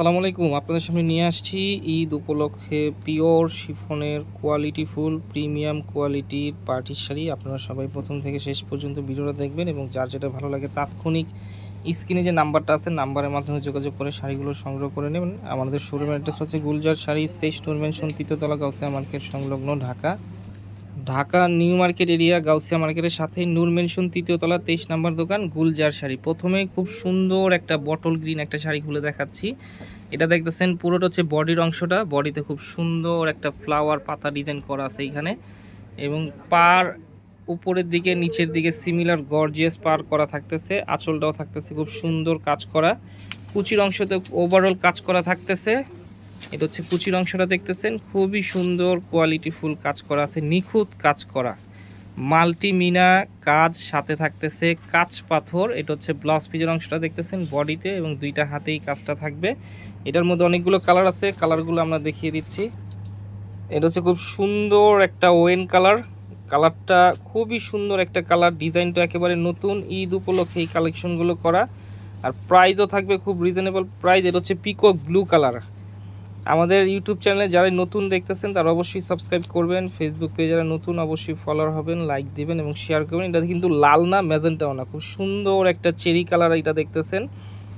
আসসালামু আলাইকুম, আপনাদের সামনে নিয়ে আসছি ঈদ উপলক্ষে পিওর শিফনের কোয়ালিটি ফুল, প্রিমিয়াম কোয়ালিটির পার্টির শাড়ি। আপনারা সবাই প্রথম থেকে শেষ পর্যন্ত ভিডিওটা দেখবেন এবং যার যেটা ভালো লাগে তাৎক্ষণিক স্ক্রিনে যে নাম্বারটা আছে, নাম্বারের মাধ্যমে যোগাযোগ করে শাড়িগুলো সংগ্রহ করে নেবেন। আমাদের শোরুমের অ্যাড্রেস হচ্ছে গুলজার শাড়ি, স্টেজ টুর মেনশন তৃতীয়তলা গাউসিয়া মার্কেট, সংলগ্ন Dhaka. Dhaka new market area, Gausia মার্কেটের সাথেই নূর মেনশন তৃতীয় তলা, তেইশ নাম্বার দোকান গুলজার শাড়ি। প্রথমেই খুব সুন্দর একটা বটল গ্রিন একটা শাড়ি খুলে দেখাচ্ছি। এটা দেখতেছেন পুরোটা হচ্ছে বডির অংশটা। বডিতে খুব সুন্দর একটা ফ্লাওয়ার পাতা ডিজাইন করা আছে এখানে। এবং পার উপরের দিকে, নিচের দিকে সিমিলার গর্জিয়াস পার করা থাকতেছে। আঁচলটাও থাকতেছে খুব সুন্দর কাজ করা। কুচির অংশতে ওভারঅল কাজ করা থাকতেছে। এটা হচ্ছে কুচির অংশটা দেখতেছেন। খুবই সুন্দর কোয়ালিটি ফুল কাজ করা আছে, নিখুঁত কাজ করা। মাল্টিমিনা কাজ সাথে থাকতেছে কাচ পাথর, এটা হচ্ছে ব্লাউজ পিজের অংশটা দেখতেছেন বডিতে এবং দুইটা হাতেই কাজটা থাকবে। এটার মধ্যে অনেকগুলো কালার আছে কালারগুলো আমরা দেখিয়ে দিচ্ছি। এটা হচ্ছে খুব সুন্দর একটা ওয়েন কালার। কালারটা খুবই সুন্দর একটা কালার, ডিজাইনটা একেবারে নতুন, ঈদ উপলক্ষে এই কালেকশনগুলো করা। আর প্রাইসও থাকবে খুব রিজনেবল প্রাইস এটা হচ্ছে পিকক ব্লু কালার আমাদের ইউটিউব চ্যানেলে যারা নতুন দেখতেছেন, তারা অবশ্যই সাবস্ক্রাইব করবেন। ফেসবুক পেজে যারা নতুন, অবশ্যই ফলোয়ার হবেন লাইক দিবেন এবং শেয়ার করবেন। এটা কিন্তু লাল না ম্যাজেন্টাও না। খুব সুন্দর একটা চেরি কালার এটা দেখতেছেন।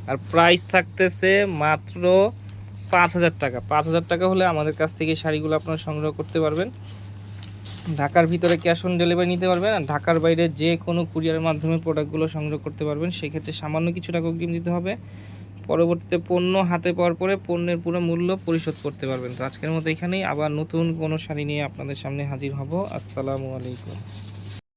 আর প্রাইস থাকতেছে মাত্র পাঁচ হাজার টাকা। পাঁচ হাজার টাকা হলে আমাদের কাছ থেকে শাড়িগুলো আপনারা সংগ্রহ করতে পারবেন। ঢাকার ভিতরে ক্যাশ অন ডেলিভারি নিতে পারবেন আর ঢাকার বাইরে যে কোনো কুরিয়ারের মাধ্যমে প্রোডাক্টগুলো সংগ্রহ করতে পারবেন। সেক্ষেত্রে সামান্য কিছু টাকা অগ্রিম দিতে হবে। পরবর্তীতে পণ্য হাতে পাওয়ার পরে পণ্যের পুরো মূল্য পরিশোধ করতে পারবেন। তো আজকের মতো এখানেই আবার নতুন কোনো শাড়ি নিয়ে আপনাদের সামনে হাজির হব। আসসালামু আলাইকুম।